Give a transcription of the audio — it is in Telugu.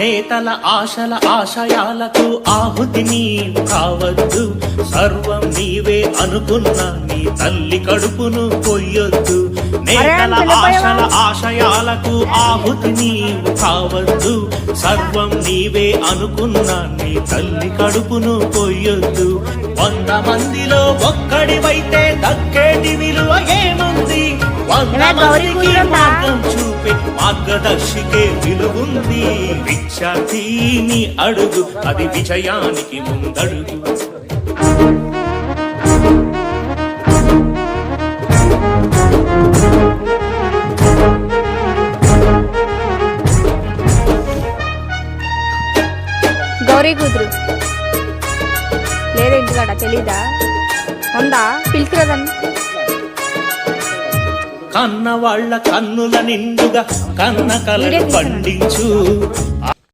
నేతల ఆశల ఆశయాలకు ఆహుతి నీవు కావద్దు సర్వం నీవే అనుకున్న నీ తల్లి కడుపును కొయ్యొద్దు. నేతల ఆశల ఆశయాలకు ఆహుతి నీవు కావద్దు సర్వం నీవే అనుకున్న నీ తల్లి కడుపును కొయ్యొద్దు. వంద మందిలో ఒక్కడివైతే దక్కేటి విలువ ఏముంది? వంద మందికి? మార్గం మార్గదర్శికే విలువుంది. విద్యార్థిని అడుగు అది విజయానికి ముందడుగు. గౌరీ కూతురు. లేదా ఇంటికాడ తెలీదా? ఉందా? పిలుచురాదని కన్న వాళ్ళ కన్నుల నిండుగా కన్న కలలు. పండించు